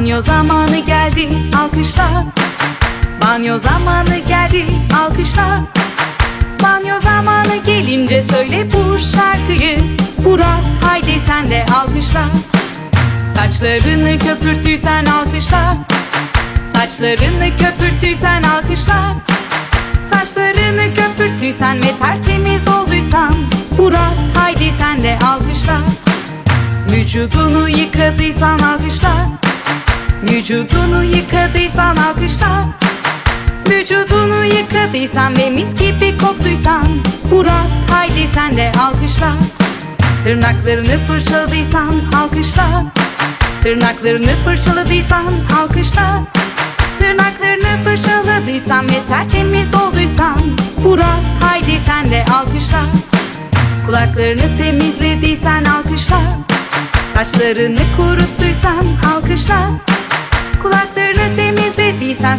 Banyo zamanı geldi alkışla. Banyo zamanı geldi alkışla. Banyo zamanı gelince söyle bu şarkıyı. Burak haydi sen de alkışla. Saçlarını köpürttüysen alkışla. Saçlarını köpürttüysen alkışla. Saçlarını köpürttüysen ve tertemiz olduysan. Burak haydi sen de alkışla. Vücudunu yıkadıysan alkışla Vücudunu yıkadıysan alkışla. Vücudunu yıkadıysan ve mis gibi koktuysan Burak haydi sen de alkışla. Tırnaklarını fırçaladıysan alkışla. Tırnaklarını fırçaladıysan alkışla. Tırnaklarını fırçaladıysan ve tertemiz olduysan Burak haydi sen de alkışla. Kulaklarını temizlediysen alkışla. Saçlarını kuruttuysan alkışla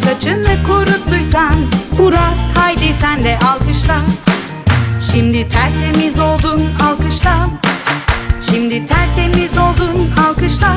saçını kuruttuysan Burak haydi sen de alkışla. Şimdi tertemiz oldun alkışla. Şimdi tertemiz oldun alkışla